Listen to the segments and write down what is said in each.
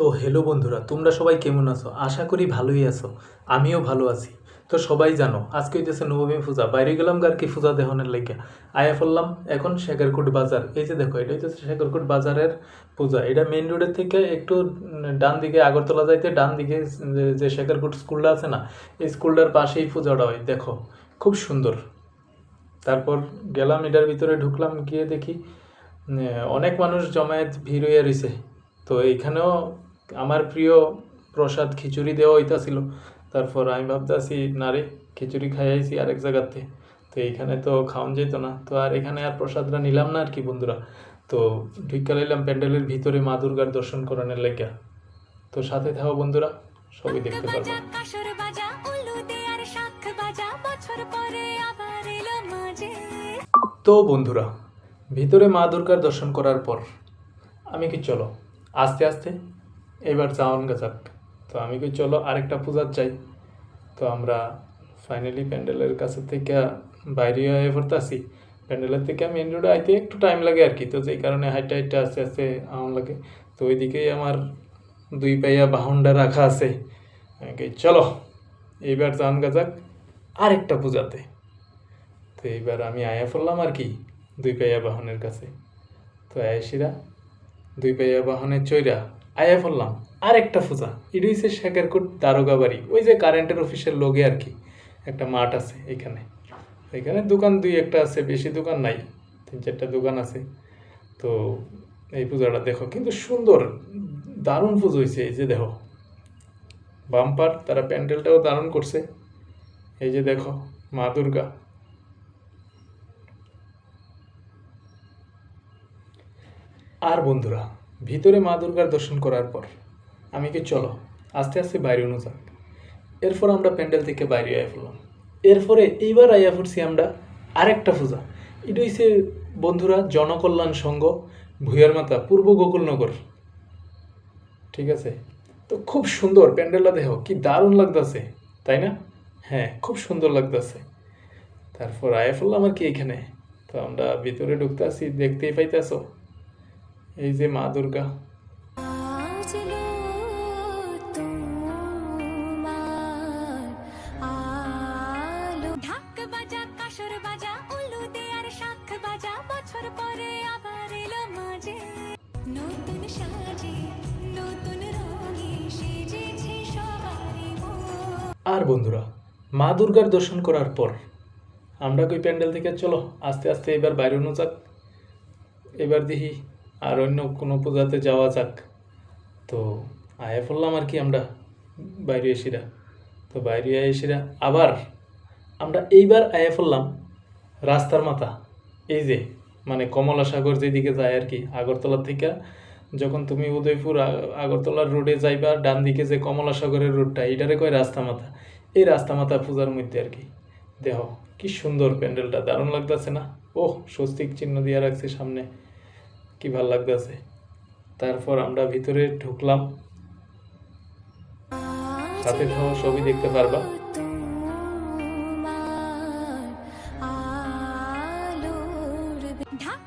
তো হ্যালো বন্ধুরা, তোমরা সবাই কেমন আছো? আশা করি ভালোই আছো। আমিও ভালো আছি। তো সবাই জানো, আজকে হইতেছে নবমী পূজা। বাইরে গেলাম আর কি পূজা দেহনের লেগে আয়া ফেললাম এখন শেখারকুট বাজার। এই যে দেখো, এটা হইতেছে শেখারকুট বাজারের পূজা। এটা মেন রোডের থেকে একটু ডান দিকে, আগরতলা যাইতে ডান দিকে যে- শেখারকুট স্কুলটা আছে না, এই স্কুলটার পাশেই পূজাটা হয়। দেখো, খুব সুন্দর। তারপর গেলাম, এটার ভিতরে ঢুকলাম, গিয়ে দেখি অনেক মানুষ জমায়েত ভিড় হইয়া রয়েছে তো এইখানেও আমার প্রিয় প্রসাদ খিচুড়ি দেওয়া হইতাছিল। তারপর আমি ভাবতেছি না রে খিচুড়ি খাইয়াইছি আরেক জায়গাতে। তো এইখানে তো খাওয়ান যেত না। তো আর এখানে আর প্রসাদটা নিলাম না আর কি বন্ধুরা। তো ঢুকা লাইলাম প্যান্ডেলের ভিতরে মা দুর্গার দর্শন করানোর লেগা। তো সাথে থাকো বন্ধুরা সবই দেখতে পারব। তো বন্ধুরা ভিতরে মা দুর্গার দর্শন করার পর আমি কি চলো? আস্তে আস্তে এবার যাওয়ান গাছাক তো আমি কি চলো আরেকটা পূজার চাই তো আমরা ফাইনালি প্যান্ডেলের কাছে থেকে বাইরে হয়ে পড়তেছি প্যান্ডেলের থেকে মেন রোডে আইতে একটু টাইম লাগে আর কি। তো যেই কারণে হাইটে হাইটে আস্তে আস্তে আমার লাগে। তো ওইদিকেই আমার দুই পাইয়া বাহনটা রাখা আছে। চলো, এইবার যান গাছাক আরেকটা পূজাতে। তো এইবার আমি আয়া পড়লাম আর কি, দুই পাইয়া বাহনের কাছে। তো আয়াসিরা দুই পাইয়া বাহনের চৈরা আয়া পড়লাম আর একটা পূজা এটা হচ্ছে শেখারকুট দারোগা বাড়ি ওই যে কারেন্টের অফিসের লোকে আর কি, একটা মাঠ আছে এখানে। এখানে দোকান দুই একটা আছে, বেশি দোকান নাই, তিন চারটা দোকান আছে। তো এই পূজাটা দেখো, কিন্তু সুন্দর, দারুণ পুজো হয়েছে এই যে দেখো। বাম্পার, তারা প্যান্ডেলটাও দারুণ করছে। এই যে দেখো, মা দুর্গা। আর বন্ধুরা ভিতরে মা দুর্গার দর্শন করার পর, আমি কি চলো, আস্তে আস্তে বাইরে অনু যাক এরপর আমরা প্যান্ডেল থেকে বাইরে আয়া পড়লাম। এরপরে এইবার আয়া পড়ছি আমরা আরেকটা পূজা। এটা হইছে বন্ধুরা জনকল্যাণ সংঘ ভুয়ার মাতা, পূর্ব গোকুলনগর। ঠিক আছে? তো খুব সুন্দর প্যান্ডেলটা দেখো, কি দারুণ লাগতেছে, তাই না? হ্যাঁ খুব সুন্দর লাগতেছে। তারপর আয়া পড়লাম আর কি এখানে। তো আমরা ভিতরে ঢুকতে আসি দেখতেই পাইতেছো। এই যে মা দুর্গা। আর বন্ধুরা মা দুর্গার দর্শন করার পর আমরা কই প্যান্ডেল থেকে? চলো আস্তে আস্তে এবার বাইরে যাক এবার দেখি আর অন্য কোনো পূজাতে যাওয়া যাক। তো আয়া পড়লাম আর কি আমরা বাইরে এসিরা তো বাইরে এসিরা আবার আমরা এইবার আয়া পড়লাম রাস্তার মাথা। এই যে মানে কমলা সাগর যেদিকে যায় আর কি আগরতলা থেকে, যখন তুমি উদয়পুর আগরতলার রোডে যাইবা ডান দিকে যে কমলা সাগরের রোডটা এটারে কয় রাস্তা মাথা। এই রাস্তা মাথা পূজার মধ্যে আর কি। দেহ কি সুন্দর প্যান্ডেলটা, দারুণ লাগতেছে না? ওহ, স্বস্তিক চিহ্ন দিয়ে রাখছে সামনে। কি ভালো লাগতেছে তারপর আমরা ভিতরে ঢুকলাম। সাথে সহ ছবি দেখতে পারবা। আলোর ঢাক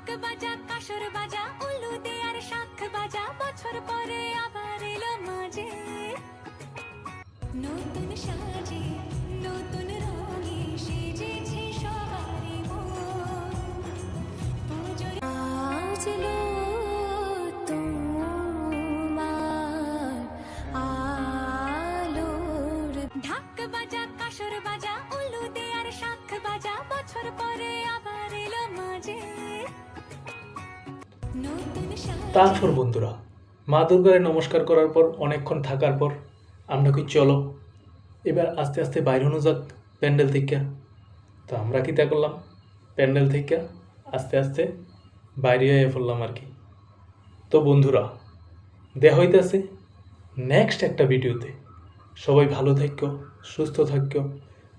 তারপর বন্ধুরা, মা দুর্গারে নমস্কার করার পর, অনেকক্ষণ থাকার পর, আমরা কি চলো। এবার আস্তে আস্তে বাইরে যাক প্যান্ডেল থেকে। তো আমরা কি তা করলাম? প্যান্ডেল থেকে আস্তে আস্তে বাইরে হয়ে পড়লাম আর কি। তো বন্ধুরা দেখ হইতেছে নেক্সট একটা ভিডিওতে। সবাই ভালো থাকো, সুস্থ থাকো,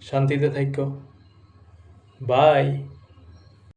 শান্তিতে থাকো। বাই